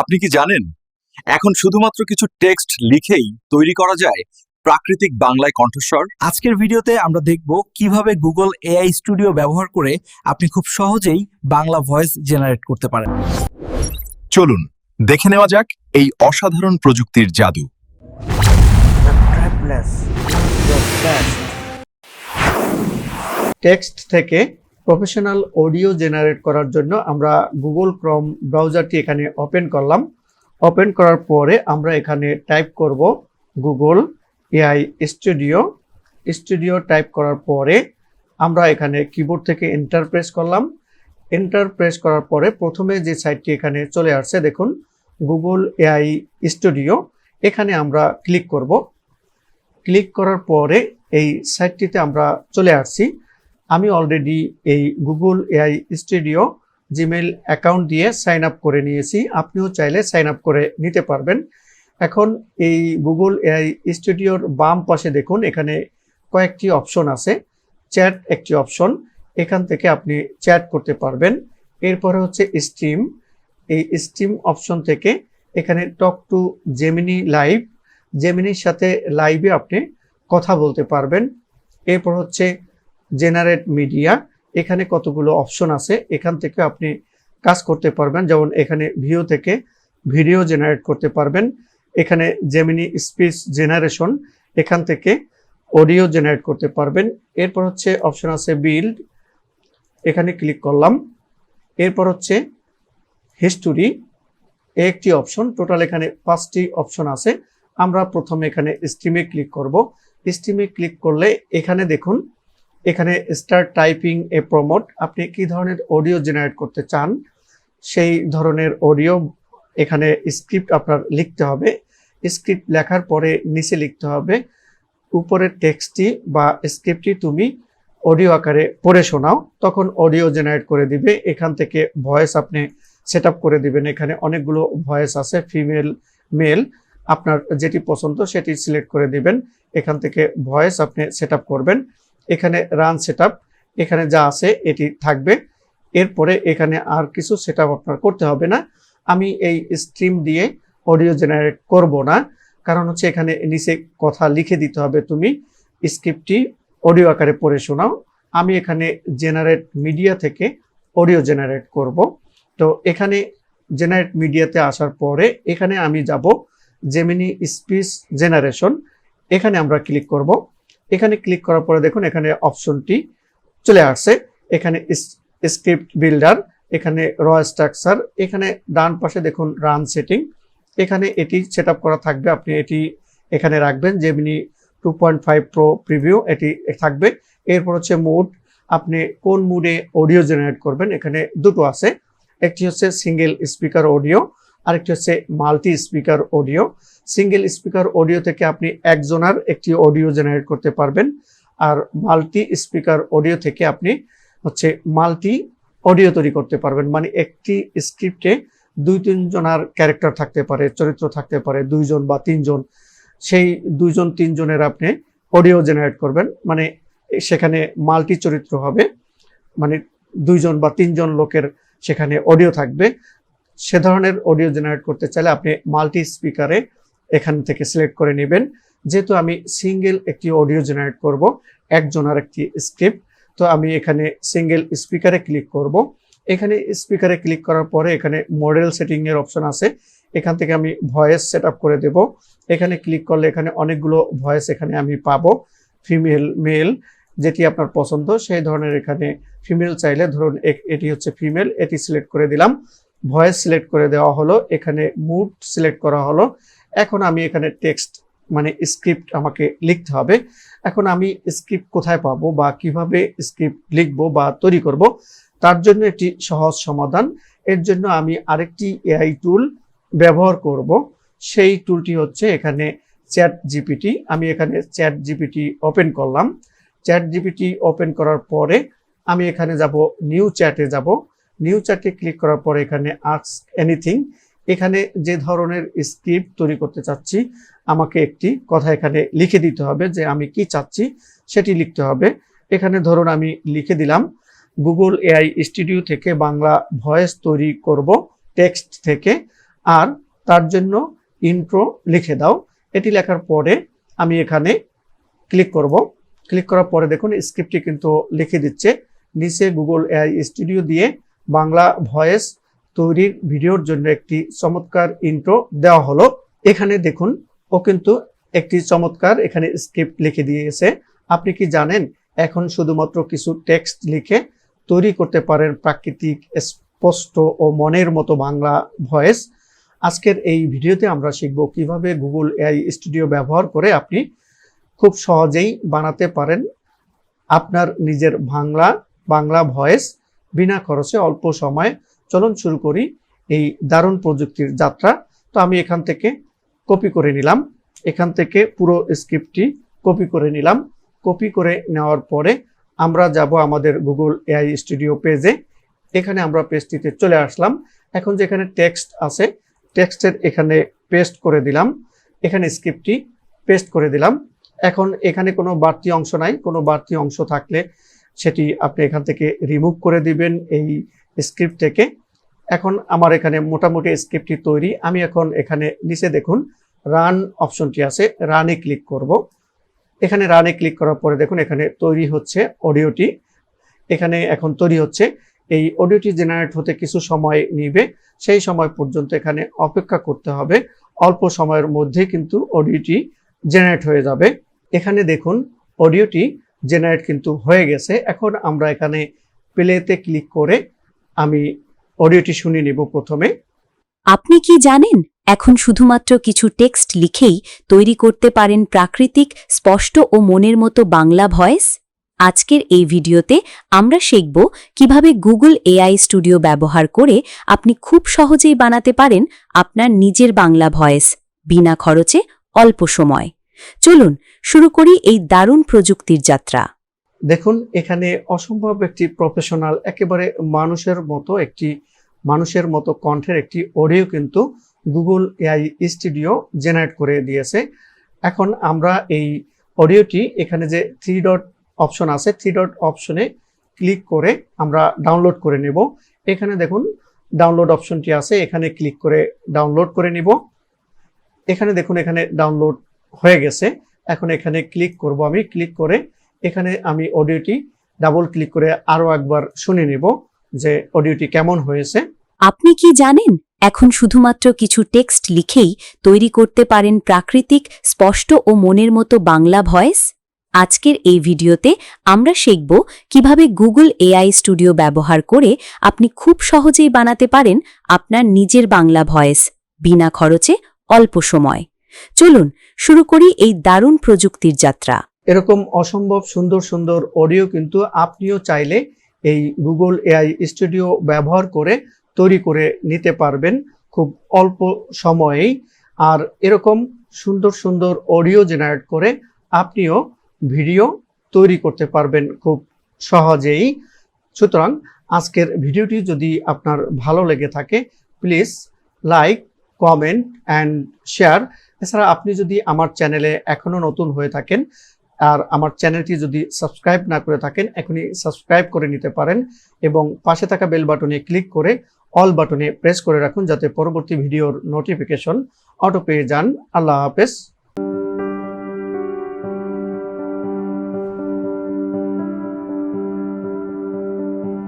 আপনি কি জানেন? এখন শুধুমাত্র কিছু টেক্সট লিখেই তৈরি করা যায় প্রাকৃতিক বাংলায় কণ্ঠস্বর? আজকের ভিডিওতে আমরা দেখব কীভাবে গুগল এআই স্টুডিও ব্যবহার করে আপনি খুব সহজেই বাংলা ভয়েস জেনারেট করতে পারেন। চলুন দেখে নেওয়া যাক এই অসাধারণ প্রযুক্তির জাদু। টেক্সট থেকে প্রফেশনাল অডিও জেনারেট করার জন্য আমরা গুগল ক্রম ব্রাউজারটি এখানে ওপেন করলাম। ওপেন করার পরে আমরা এখানে টাইপ করব Google AI studio. Studio type করার পরে আমরা এখানে কিবোর্ড থেকে এন্টার প্রেস করলাম। এন্টার প্রেস করার পরে প্রথমে যে সাইটটি এখানে চলে আসছে, দেখুন, গুগল এআই স্টুডিও। এখানে আমরা ক্লিক করব। ক্লিক করার পরে এই সাইটটিতে আমরা চলে আসছি। আমি অলরেডি এই Google AI studio Gmail account দিয়ে সাইন আপ করে নিয়েছি। আপনিও চাইলে সাইন আপ করে নিতে পারবেন। এখন এই গুগল এআই স্টুডিওর বাম পাশে দেখুন, এখানে কয়েকটি অপশন আছে। চ্যাট একটি অপশন এখান থেকে আপনি চ্যাট করতে পারবেন। এরপরে হচ্ছে স্টিম এই স্টিম অপশন থেকে এখানে টক টু জেমিনি লাইভ জেমিনির সাথে লাইভে আপনি কথা বলতে পারবেন। এরপর হচ্ছে জেনারেট মিডিয়া, এখানে কতগুলো অপশন আছে, এখান থেকে আপনি কাজ করতে পারবেন। যেমন এখানে ভিও থেকে ভিডিও জেনারেট করতে পারবেন। এখানে জেমিনি স্পিচ জেনারেশন এখান থেকে অডিও জেনারেট করতে পারবেন। এরপর হচ্ছে অপশন আছে বিল্ড এখানে ক্লিক করলাম। এরপর হচ্ছে হিস্টোরি একটি অপশন। টোটাল এখানে পাঁচটি অপশন আছে। আমরা প্রথমে এখানে স্ট্রিমে ক্লিক করব। স্ট্রিমে ক্লিক করলে এখানে দেখুন এখানে স্টার্ট টাইপিং এ প্রমোট আপনি কি ধরনের অডিও জেনারেট করতে চান, সেই ধরনের অডিও এখানে স্ক্রিপ্ট আপনার লিখতে হবে। স্ক্রিপ্ট লেখার পরে নিচে লিখতে হবে উপরের টেক্সটটি বা স্ক্রিপ্টটি তুমি অডিও আকারে পড়ে শোনাও, তখন অডিও জেনারেট করে দিবে। এখান থেকে ভয়েস আপনি সেট করে দিবেন। এখানে অনেকগুলো ভয়েস আছে ফিমেল মেল আপনার যেটি পছন্দ সেটি সিলেক্ট করে দিবেন। এখান থেকে ভয়েস আপনি সেট করবেন। এখানে রান সেট এখানে যা আছে এটি থাকবে। এরপরে এখানে আর কিছু সেট আপনার করতে হবে না। আমি এই স্ট্রিম দিয়ে অডিও জেনারেট করব না, কারণ হচ্ছে এখানে নিচে কথা লিখে দিতে হবে তুমি। স্ক্রিপ্টটি অডিও আকারে পড়ে শোনাও। আমি এখানে জেনারেট মিডিয়া থেকে অডিও জেনারেট করব। তো এখানে জেনারেট মিডিয়াতে আসার পরে এখানে আমি যাব জেমিনি স্পিচ জেনারেশন এখানে আমরা ক্লিক করব। এখানে ক্লিক করার পরে দেখুন এখানে অপশনটি চলে আসছে। এখানে স্ক্রিপ্ট বিল্ডার এখানে র স্ট্রাকচার এখানে ডান পাশে দেখুন রান সেটিং এখানে এটি সেট করা থাকবে। আপনি এটি এখানে রাখবেন যেমনি two point five pro preview এটি থাকবে। এরপর হচ্ছে মুড আপনি কোন মুডে অডিও জেনারেট করবেন, এখানে দুটো আছে। একটি হচ্ছে সিঙ্গেল স্পিকার অডিও আরেকটি হচ্ছে multi speaker audio. Single speaker audio থেকে আপনি একজনার একটি অডিও জেনারেট করতে পারবেন। আর মাল্টি স্পিকার অডিও থেকে আপনি হচ্ছে মাল্টি অডিও তৈরি করতে পারবেন। মানে একটি স্ক্রিপ্টে দুই, তিনজনার ক্যারেক্টার থাকতে পারে, চরিত্র থাকতে পারে, দুইজন বা তিনজন। সেই দুইজন, তিনজনের আপনি অডিও জেনারেট করবেন। মানে সেখানে মাল্টি চরিত্র হবে। মানে দুইজন বা তিনজন লোকের সেখানে অডিও থাকবে। সে ধরনের অডিও জেনারেট করতে চাইলে আপনি মাল্টি স্পিকারে এখান থেকে সিলেক্ট করে নেবেন। যেহেতু আমি সিঙ্গেল একটি অডিও জেনারেট করব, একজনের একটি স্ক্রিপ্ট তো আমি এখানে সিঙ্গেল স্পিকারে ক্লিক করব। এখানে স্পিকারে ক্লিক করার পরে এখানে মডেল সেটিং এর অপশন আছে। এখান থেকে আমি ভয়েস সেট করে দেব। এখানে ক্লিক করলে এখানে অনেকগুলো ভয়েস এখানে আমি পাবো। ফিমেল মেল যেটি আপনার পছন্দ, সেই ধরনের এখানে ফিমেল চাইলে ধরুন এটি হচ্ছে ফিমেল এটি সিলেক্ট করে দিলাম। ভয়েস সিলেক্ট করে দেওয়া হলো, এখানে মুড সিলেক্ট করা হলো। এখন আমি এখানে টেক্সট মানে স্ক্রিপ্ট আমাকে লিখতে হবে। এখন আমি স্ক্রিপ্ট কোথায় পাবো বা কীভাবে স্ক্রিপ্ট লিখব বা তৈরি করব, তার জন্য একটি সহজ সমাধান। এর জন্য আমি আরেকটি এআই টুল ব্যবহার করব। সেই টুলটি হচ্ছে এখানে চ্যাট জিপিটি আমি এখানে চ্যাট জিপিটি ওপেন করলাম। চ্যাট জিপিটি ওপেন করার পরে আমি এখানে যাব নিউ চ্যাটে যাব। নিউ চ্যাটে ক্লিক করার পরে এখানে আস্ক এনিথিং এখানে যে ধরনের স্ক্রিপ্ট তৈরি করতে চাচ্ছি, আমাকে একটি কথা এখানে লিখে দিতে হবে যে আমি কি চাচ্ছি, সেটি লিখতে হবে। এখানে ধরুন আমি লিখে দিলাম গুগল এআই স্টুডিও থেকে বাংলা ভয়েস তৈরি করব টেক্সট থেকে, আর তার জন্য ইন্ট্রো লিখে দাও। এটি লেখার পরে আমি এখানে ক্লিক করব। ক্লিক করার পরে দেখুন স্ক্রিপ্টটি কিন্তু লিখে দিচ্ছে। নিচে গুগল এআই স্টুডিও দিয়ে বাংলা ভয়েস তৈরির ভিডিওর জন্য একটি চমৎকার ইন্ট্রো দেওয়া হলো। এখানে দেখুন, ও কিন্তু একটি চমৎকার এখানে স্ক্রিপ্ট লিখে দিয়েছে। আপনি কি জানেন, এখন শুধুমাত্র কিছু টেক্সট লিখে তৈরি করতে পারেন প্রাকৃতিক, স্পষ্ট ও মনের মতো বাংলা ভয়েস। আজকের এই ভিডিওতে আমরা শিখব কীভাবে গুগল এআই স্টুডিও ব্যবহার করে আপনি খুব সহজেই বানাতে পারেন আপনার নিজের বাংলা বাংলা ভয়েস। বিনা খরচে অল্প সময়ে চলন শুরু করি এই দারুণ প্রযুক্তির যাত্রা। তো আমি এখান থেকে কপি করে নিলাম। এখান থেকে পুরো স্ক্রিপ্টটি কপি করে নিলাম। কপি করে নেওয়ার পরে আমরা যাব আমাদের গুগল এআই স্টুডিও পেজে এখানে আমরা পেজটিতে চলে আসলাম। এখন যেখানে টেক্সট আছে টেক্সটের এখানে পেস্ট করে দিলাম। এখানে স্ক্রিপ্টটি পেস্ট করে দিলাম। এখন এখানে কোনো বাড়তি অংশ নাই। কোনো বাড়তি অংশ থাকলে সেটি আপনি এখান থেকে রিমুভ করে দিবেন এই স্ক্রিপ্ট থেকে। এখন আমার এখানে মোটামুটি স্ক্রিপ্টটি তৈরি। আমি এখন এখানে নিচে দেখুন রান অপশনটি আছে রানে ক্লিক করব। এখানে রানে ক্লিক করার পরে দেখুন, এখানে তৈরি হচ্ছে অডিওটি এখানে এখন তৈরি হচ্ছে, এই অডিওটি জেনারেট হতে কিছু সময় নিবে। সেই সময় পর্যন্ত এখানে অপেক্ষা করতে হবে। অল্প সময়ের মধ্যে কিন্তু অডিওটি জেনারেট হয়ে যাবে। এখানে দেখুন অডিওটি জেনারেট কিন্তু হয়ে গেছে। এখন আমরা এখানে প্লেতে ক্লিক করে আমি অডিওটি শুনে নিব প্রথমে। আপনি কি জানেন? এখন শুধুমাত্র কিছু টেক্সট লিখেই তৈরি করতে পারেন প্রাকৃতিক, স্পষ্ট ও মনের মতো বাংলা ভয়েস? আজকের এই ভিডিওতে আমরা শিখব কীভাবে গুগল এআই স্টুডিও ব্যবহার করে আপনি খুব সহজেই বানাতে পারেন আপনার নিজের বাংলা ভয়েস, বিনা খরচে অল্প সময়। চলুন, শুরু করি এই দারুণ প্রযুক্তির যাত্রা। দেখুন, এখানে অসম্ভব একটি প্রফেশনাল একেবারে মানুষের মতো একটি, মানুষের মতো কণ্ঠের একটি অডিও কিন্তু গুগল এআই স্টুডিও জেনারেট করে দিয়েছে। এখন আমরা এই অডিওটি এখানে যে থ্রি ডট অপশন আছে থ্রি ডট অপশনে ক্লিক করে আমরা ডাউনলোড করে নেব। এখানে দেখুন ডাউনলোড অপশনটি আছে, এখানে ক্লিক করে ডাউনলোড করে নিব। এখানে দেখুন, এখানে ডাউনলোড হয়ে গেছে। এখন এখানে ক্লিক করব আমি। ক্লিক করে এখানে আমি অডিওটি ডাবল ক্লিক করে আরও একবার শুনে নেব যে অডিওটি কেমন হয়েছে। আপনি কি জানেন? এখন শুধুমাত্র কিছু টেক্সট লিখেই তৈরি করতে পারেন প্রাকৃতিক, স্পষ্ট ও মনের মতো বাংলা ভয়েস আজকের এই ভিডিওতে আমরা শিখব কীভাবে গুগল এআই স্টুডিও ব্যবহার করে আপনি খুব সহজেই বানাতে পারেন আপনার নিজের বাংলা ভয়েস বিনা খরচে, অল্প সময়। চলুন, শুরু করি এই দারুণ প্রযুক্তির যাত্রা। এরকম অসম্ভব সুন্দর সুন্দর অডিও কিন্তু আপনিও চাইলে এই গুগল এআই স্টুডিও ব্যবহার করে তৈরি করে নিতে পারবেন খুব অল্প সময়েই। আর এরকম সুন্দর সুন্দর অডিও জেনারেট করে আপনিও ভিডিও তৈরি করতে পারবেন খুব সহজেই। সুতরাং আজকের ভিডিওটি যদি আপনার ভালো লেগে থাকে please like comment and share এছাড়া আপনি যদি আমার চ্যানেলে এখনও নতুন হয়ে থাকেন, আর আমার চ্যানেলটি যদি সাবস্ক্রাইব না করে থাকেন, এখনই সাবস্ক্রাইব করে নিতে পারেন এবং পাশে থাকা বেল বাটনে ক্লিক করে অল বাটনে প্রেস করে রাখুন যাতে পরবর্তী ভিডিওর নোটিফিকেশন অটো পেয়ে যান। আল্লাহ হাফেজ।